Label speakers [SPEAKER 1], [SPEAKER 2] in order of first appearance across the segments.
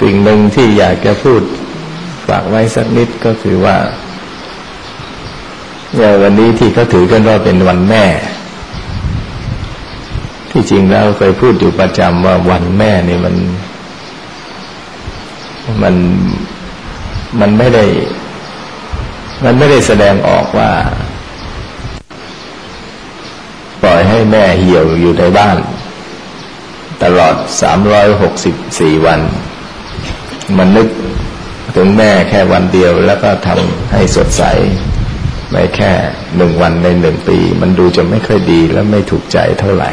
[SPEAKER 1] สิ่งหนึ่งที่อยากจะพูดฝากไว้สักนิดก็คือว่าเนี่ยวันนี้ที่เขาถือกันว่าเป็นวันแม่ ที่จริงแล้วเคยพูดอยู่ประจำว่าวันแม่นี่มัน มันมันไม่ได้ มันไม่ได้แสดงออกว่า ปล่อยให้แม่เหี่ยวอยู่ในบ้าน ตลอดสามร้อยหกสิบสี่วัน มันนึกถึงแม่แค่วันเดียว แล้วก็ทำให้สดใสไม่แค่หนึ่งวันในหนึ่งปี มันดูจะไม่ค่อยดีและไม่ถูกใจเท่าไหร่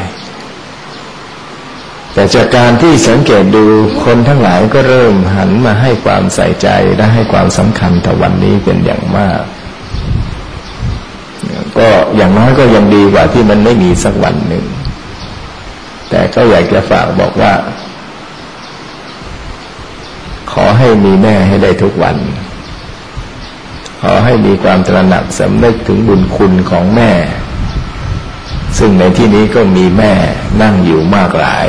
[SPEAKER 1] แต่จากการที่สังเกตดูคนทั้งหลายก็เริ่มหันมาให้ความใส่ใจและให้ความสำคัญต่อวันนี้เป็นอย่างมาก ก็อย่างน้อยก็ยังดีกว่าที่มันไม่มีสักวันหนึ่ง แต่ก็อยากจะฝากบอกว่า ให้มีแม่ให้ได้ทุกวัน ขอให้มีความตระหนักสำนึกถึงบุญคุณของแม่ ซึ่งในที่นี้ก็มีแม่นั่งอยู่มากหลาย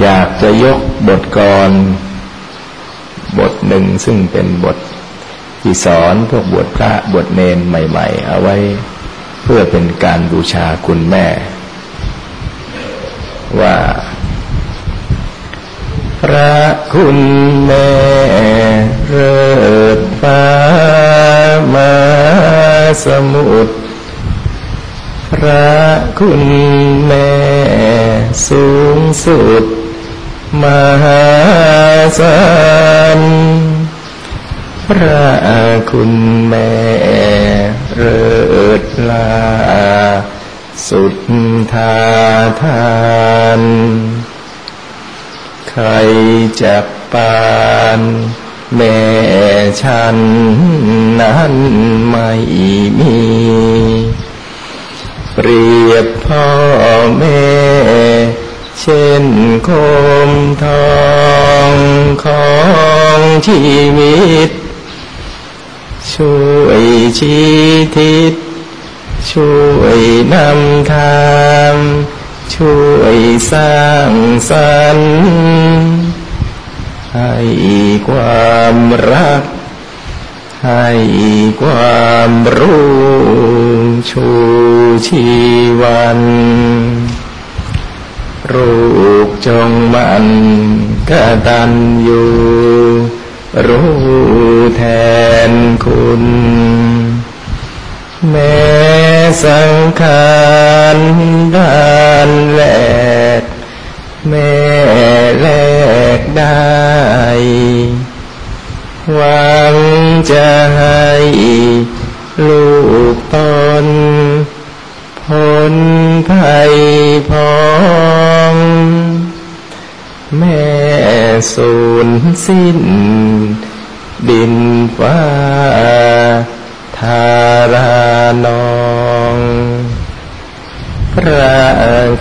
[SPEAKER 1] อยากจะยกบทกรบทหนึ่งซึ่งเป็นบทที่สอนพวกบวชพระบวชเนนใหม่ ๆ เอาไว้เพื่อเป็นการบูชาคุณแม่ ว่า พระคุณแม่เริดฟ้ามาสมุทรพระคุณแม่สูงสุด มหาศาลพระคุณแม่เริดลาสุดทาทาน ใครจะปานแม่ฉันนั้นไม่มี เปรียบพ่อแม่ เช่นคมทองของชีวิต ช่วยชี้ทิศช่วยนำทาง ช่วยสร้างสรรค์ให้ความรัก ให้ความรู้ชูชีวันรูกจงมันกตันอยู่รู้แทนคุณแม้ สังขารด้านแหลกแม่แลกได้ หวังจะให้ลูกตนพ้นภัยพองแม่สูญสิ้น ดินฟ้าทารานอง พระ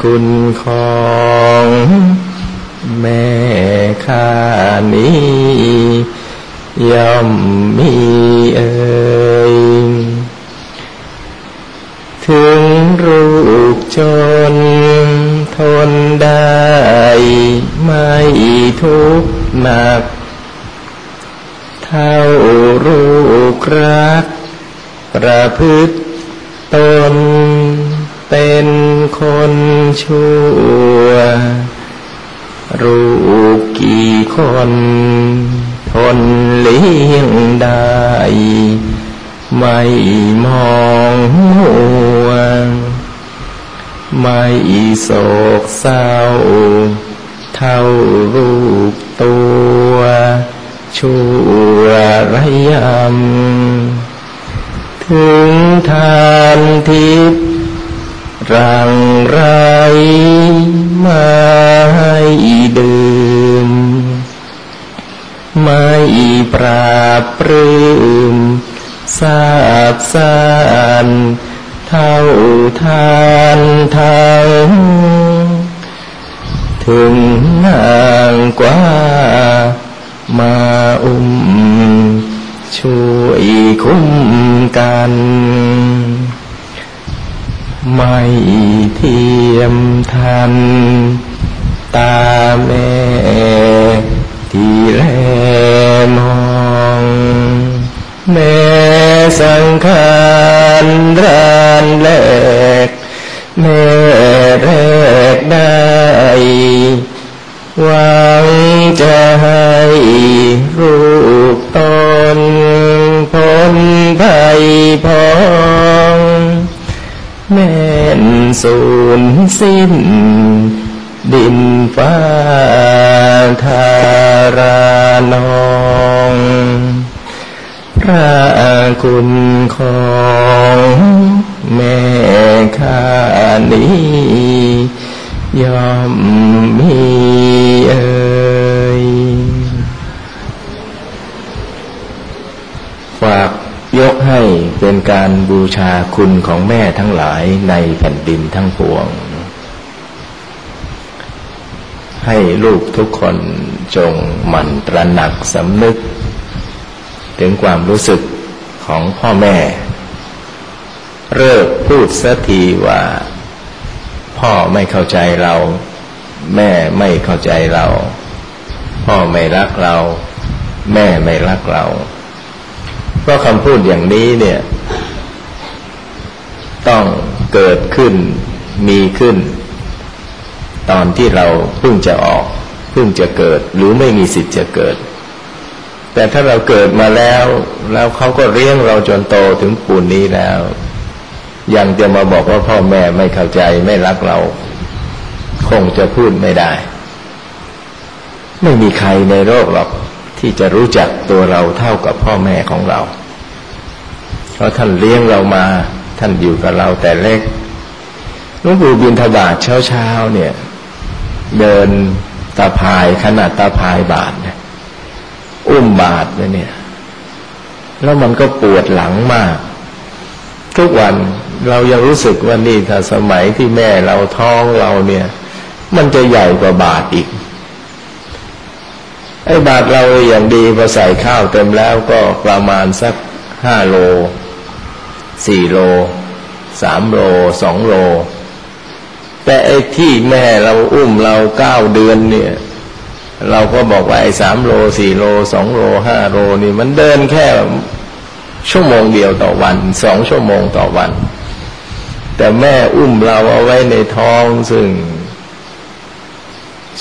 [SPEAKER 1] คุณของแม่ข้านี้ย่อมมีเอ่ยถึงลูกจน ทนได้ไม่ทุกข์หนัก เท่าลูกรัก ประพฤติ ตนเป็นคนชั่วลูกกี่คนทนเลี้ยงได้ ไม่มองมัว ไม่โศกเศร้า เท่าลูกตัว ชั่วระยำถึงทา ทิพย์รังไรไม่ดื่มไม่ปราบปรื้มทราบสานเท่าทานทางถึงนางกว่ามาอุ้มช่วยคุ้มกัน ไม่เทียมทัน ตาแม่ที่แลมองแม่สังขารรานแหลกแม่ นสูญสิ้น ดินฟ้าทารานองพระคุณของแม่ข้านี้ยอมมีเอ่ยฝาก ยกให้เป็นการบูชาคุณของแม่ทั้งหลายในแผ่นดินทั้งปวง ให้ลูกทุกคนจงหมั่นตระหนักสำนึก ถึงความรู้สึกของพ่อแม่ เลิกพูดสักทีว่า พ่อไม่เข้าใจเรา แม่ไม่เข้าใจเรา พ่อไม่รักเรา แม่ไม่รักเรา เพราะคำพูดอย่างนี้เนี่ย ต้องเกิดขึ้นมีขึ้น ตอนที่เราเพิ่งจะออกเพิ่งจะเกิด หรือไม่มีสิทธิ์จะเกิด แต่ถ้าเราเกิดมาแล้ว แล้วเขาก็เลี้ยงเราจนโตถึงปูนนี้แล้ว ยังจะมาบอกว่าพ่อแม่ไม่เข้าใจไม่รักเรา คงจะพูดไม่ได้ ไม่มีใครในโลกหรอก ที่จะรู้จักตัวเราเท่ากับพ่อแม่ของเรา เพราะท่านเลี้ยงเรามา ท่านอยู่กับเราแต่เล็กหลวงปู่บินทบาทเช้าๆเนี่ย เดินตาพายขนาดตาพายบาทเนี่ยอุ้มบาทเนี่ย แล้วมันก็ปวดหลังมาก ทุกวันเรายังรู้สึกว่านี่ถ้าสมัยที่แม่เราท้องเราเนี่ย มันจะใหญ่กว่าบาทอีก ไอ้บาทเราอย่างดีพอใส่ข้าวเต็มแล้วก็ประมาณสักห้าโลสี่โลสามโลสองโล แต่ไอ้ที่แม่เราอุ้มเราเก้าเดือนเนี่ย เราก็บอกว่าไอ้สามโลสี่โลสองโลห้าโลนี่มันเดินแค่ชั่วโมงเดียวต่อวันสองชั่วโมงต่อวัน แต่แม่อุ้มเราเอาไว้ในท้องซึ่ง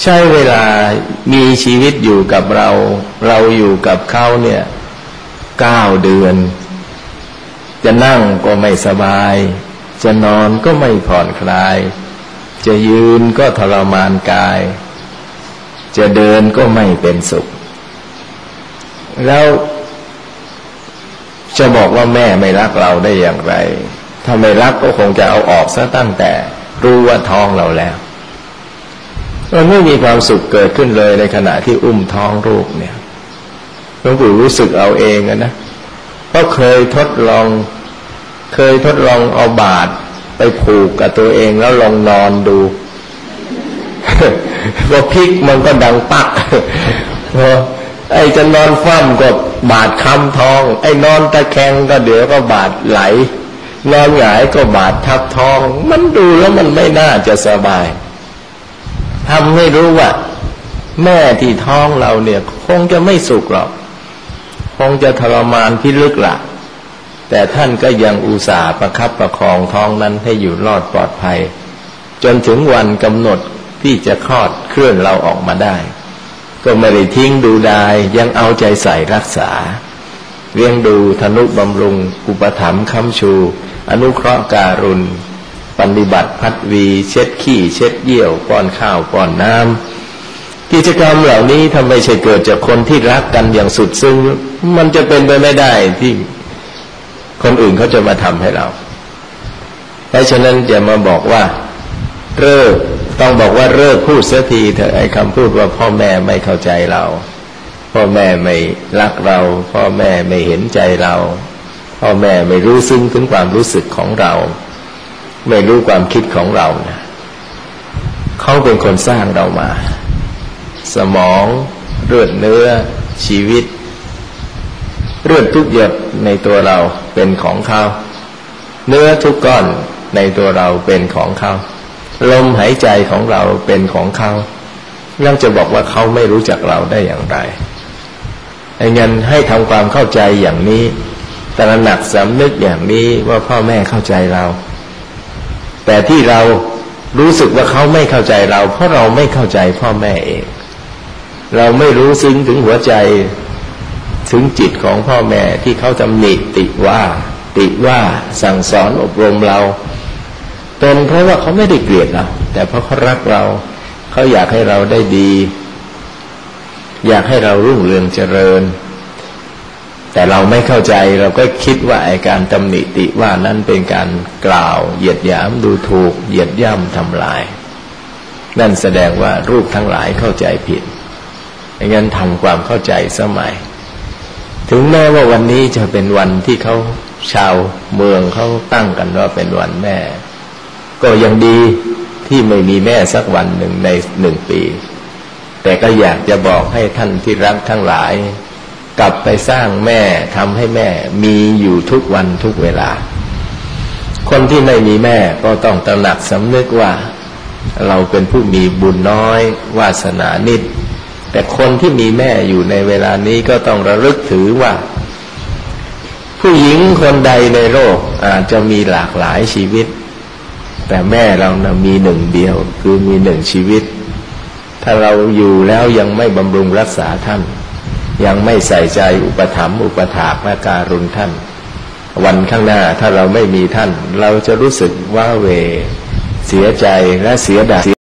[SPEAKER 1] ใช้เวลามีชีวิตอยู่กับเรา เราอยู่กับเขาเนี่ยเก้าเดือน จะนั่งก็ไม่สบาย จะนอนก็ไม่ผ่อนคลาย จะยืนก็ทรมานกาย จะเดินก็ไม่เป็นสุข แล้วจะบอกว่าแม่ไม่รักเราได้อย่างไร ถ้าไม่รักก็คงจะเอาออกซะตั้งแต่รู้ว่าท้องเราแล้ว มันไม่มีความสุขเกิดขึ้นเลยในขณะที่อุ้มท้องลูกเนี่ยหลวงปู่รู้สึกเอาเองนะเพราะเคยทดลอง เคยทดลองเอาบาดไปผูกกับตัวเองแล้วลองนอนดูพอพลิกมันก็ดังปักพอไอ้จะนอนฟั่มก็บาดค้ำท้อง ไอ้นอนตะแคงก็เดี๋ยวก็บาดไหล นอนหงายก็บาดทับท้อง มันดูแล้วมันไม่น่าจะสบาย ทำให้รู้ว่า แม่ที่ท้องเราเนี่ย คงจะไม่สุขหรอก คงจะทรมานพิลึกละ่ะ แต่ท่านก็ยังอุตส่าห์ประคับประคองท้องนั้นให้อยู่รอดปลอดภัย จนถึงวันกำหนดที่จะคลอดเคลื่อนเราออกมาได้ ก็ไม่ได้ทิ้งดูดายยังเอาใจใส่รักษาเลี้ยงดูธนุบำรุง อุปถัมภ์คำชู อนุเคราะห์การุณ ฏิบัติพัดวี เช็ดขี้ เช็ดเยี่ยวป้อนข้าวป้อนน้ำกิจกรรมเหล่านี้ทำไมใช่เกิดจากคนที่รักกันอย่างสุดซึ้งมันจะเป็นไปไม่ได้ที่คนอื่นเขาจะมาทำให้เรา เพราะฉะนั้นจะมาบอกว่าเลิกต้องบอกว่าเลิกพูดเสียทีเถอะไอ้คำพูดว่าพ่อแม่ไม่เข้าใจเรา พ่อแม่ไม่รักเรา พ่อแม่ไม่เห็นใจเรา พ่อแม่ไม่รู้ซึ้งถึงความรู้สึกของเรา ไม่รู้ความคิดของเรานะเขาเป็นคนสร้างเรามา สมองเลือดเนื้อชีวิต เลือดทุกหยดในตัวเราเป็นของเขา เนื้อทุกก้อนในตัวเราเป็นของเขา ลมหายใจของเราเป็นของเขายังจะบอกว่าเขาไม่รู้จักเราได้อย่างไรไอ้เงินให้ทำความเข้าใจอย่างนี้ตระหนักสำนึกอย่างนี้ว่าพ่อแม่เข้าใจเรา แต่ที่เรารู้สึกว่าเขาไม่เข้าใจเรา เพราะเราไม่เข้าใจพ่อแม่เอง เราไม่รู้ซึ้งถึงหัวใจถึงจิตของพ่อแม่ที่เขาตำหนิติว่า ติว่าสั่งสอนอบรมเรา เป็นเพราะว่าเขาไม่ได้เกลียดเรา แต่เพราะเขารักเรา เขาอยากให้เราได้ดี อยากให้เรารุ่งเรืองเจริญ แต่เราไม่เข้าใจเราก็คิดว่าไอการตำหนิติว่านั้นเป็นการกล่าว เหยียดหยามดูถูก เหยียดย่ำทำลาย นั่นแสดงว่ารูปทั้งหลายเข้าใจผิดอย่างนั้นทำความเข้าใจสมัย ถึงแม้ว่าวันนี้จะเป็นวันที่เขาชาวเมืองเขาตั้งกันว่าเป็นวันแม่ ก็ยังดีที่ไม่มีแม่สักวันหนึ่งในหนึ่งปี แต่ก็อยากจะบอกให้ท่านที่รักทั้งหลาย กลับไปสร้างแม่ทำให้แม่มีอยู่ทุกวันทุกเวลา คนที่ไม่มีแม่ก็ต้องตระหนักสำนึกว่า เราเป็นผู้มีบุญน้อย วาสนานิด แต่คนที่มีแม่อยู่ในเวลานี้ก็ต้องระลึกถือว่า ผู้หญิงคนใดในโลกอาจจะมีหลากหลายชีวิต แต่แม่เรานะมีหนึ่งเดียว คือมีหนึ่งชีวิต ถ้าเราอยู่แล้วยังไม่บำรุงรักษาท่าน ยังไม่ใส่ใจอุปถัมภ์อุปถากและการุณท่าน วันข้างหน้าถ้าเราไม่มีท่าน เราจะรู้สึกว่าเว เสียใจและเสียดาย